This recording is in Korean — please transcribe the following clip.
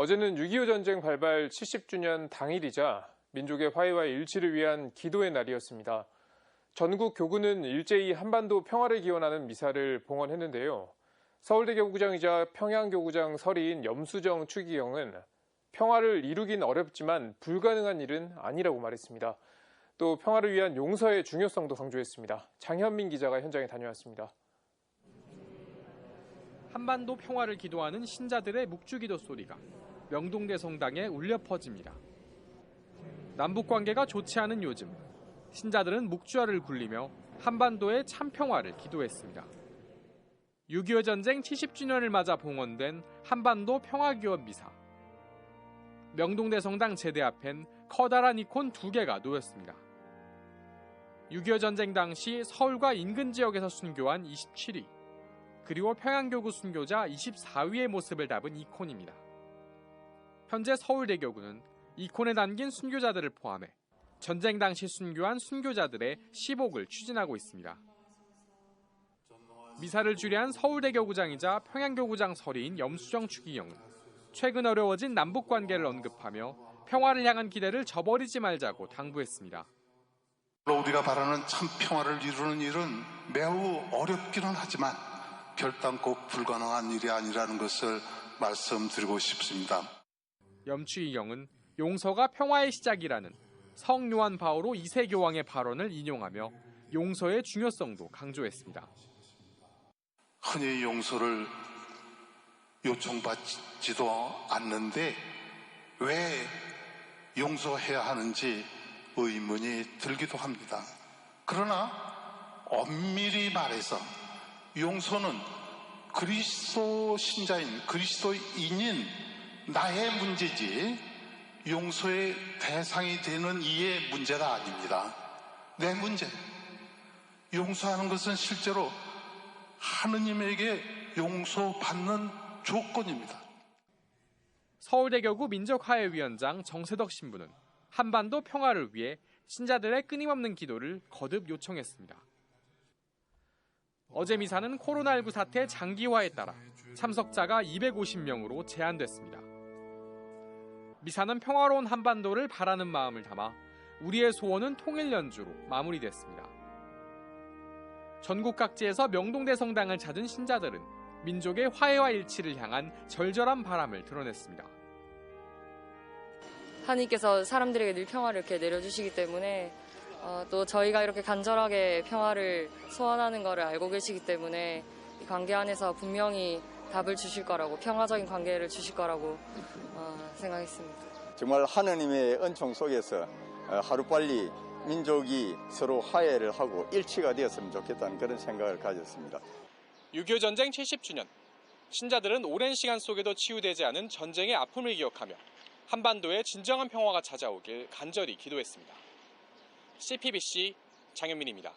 어제는 6.25 전쟁 발발 70주년 당일이자 민족의 화해와 일치를 위한 기도의 날이었습니다. 전국 교구는 일제히 한반도 평화를 기원하는 미사를 봉헌했는데요. 서울대 교구장이자 평양교구장 설인 염수정 추기경은 평화를 이루긴 어렵지만 불가능한 일은 아니라고 말했습니다. 또 평화를 위한 용서의 중요성도 강조했습니다. 장현민 기자가 현장에 다녀왔습니다. 한반도 평화를 기도하는 신자들의 묵주기도 소리가 명동대 성당에 울려 퍼집니다. 남북 관계가 좋지 않은 요즘 신자들은 묵주화를 굴리며 한반도의 참평화를 기도했습니다. 6.25 전쟁 70주년을 맞아 봉헌된 한반도 평화기원 미사. 명동대 성당 제대 앞엔 커다란 이콘 두 개가 놓였습니다. 6.25 전쟁 당시 서울과 인근 지역에서 순교한 27위, 그리고 평양교구 순교자 24위의 모습을 담은 이콘입니다. 현재 서울대교구는 이콘에 담긴 순교자들을 포함해 전쟁 당시 순교한 순교자들의 시복을 추진하고 있습니다. 미사를 주례한 서울대교구장이자 평양교구장 설이인 염수정 추기경은 최근 어려워진 남북 관계를 언급하며 평화를 향한 기대를 저버리지 말자고 당부했습니다. 우리가 바라는 참 평화를 이루는 일은 매우 어렵기는 하지만 결단코 불가능한 일이 아니라는 것을 말씀드리고 싶습니다. 염추이경은 용서가 평화의 시작이라는 성 요한 바오로 2세 교황의 발언을 인용하며 용서의 중요성도 강조했습니다. 흔히 용서를 요청받지도 않는데 왜 용서해야 하는지 의문이 들기도 합니다. 그러나 엄밀히 말해서 용서는 그리스도 신자인 그리스도인인 나의 문제지 용서의 대상이 되는 이의 문제가 아닙니다. 내 문제. 용서하는 것은 실제로 하느님에게 용서받는 조건입니다. 서울대교구 민족화해위원장 정세덕 신부는 한반도 평화를 위해 신자들의 끊임없는 기도를 거듭 요청했습니다. 어제 미사는 코로나19 사태 장기화에 따라 참석자가 250명으로 제한됐습니다. 미사는 평화로운 한반도를 바라는 마음을 담아 우리의 소원은 통일 연주로 마무리됐습니다. 전국 각지에서 명동대 성당을 찾은 신자들은 민족의 화해와 일치를 향한 절절한 바람을 드러냈습니다. 하나님께서 사람들에게 늘 평화를 이렇게 내려주시기 때문에 어, 또 저희가 이렇게 간절하게 평화를 소원하는 것을 알고 계시기 때문에 이 관계 안에서 분명히 답을 주실 거라고 평화적인 관계를 주실 거라고 어, 생각했습니다. 정말 하느님의 은총 속에서 어, 하루빨리 민족이 서로 화해를 하고 일치가 되었으면 좋겠다는 그런 생각을 가졌습니다. 6.25 전쟁 70주년. 신자들은 오랜 시간 속에도 치유되지 않은 전쟁의 아픔을 기억하며 한반도에 진정한 평화가 찾아오길 간절히 기도했습니다. CPBC 장현민입니다.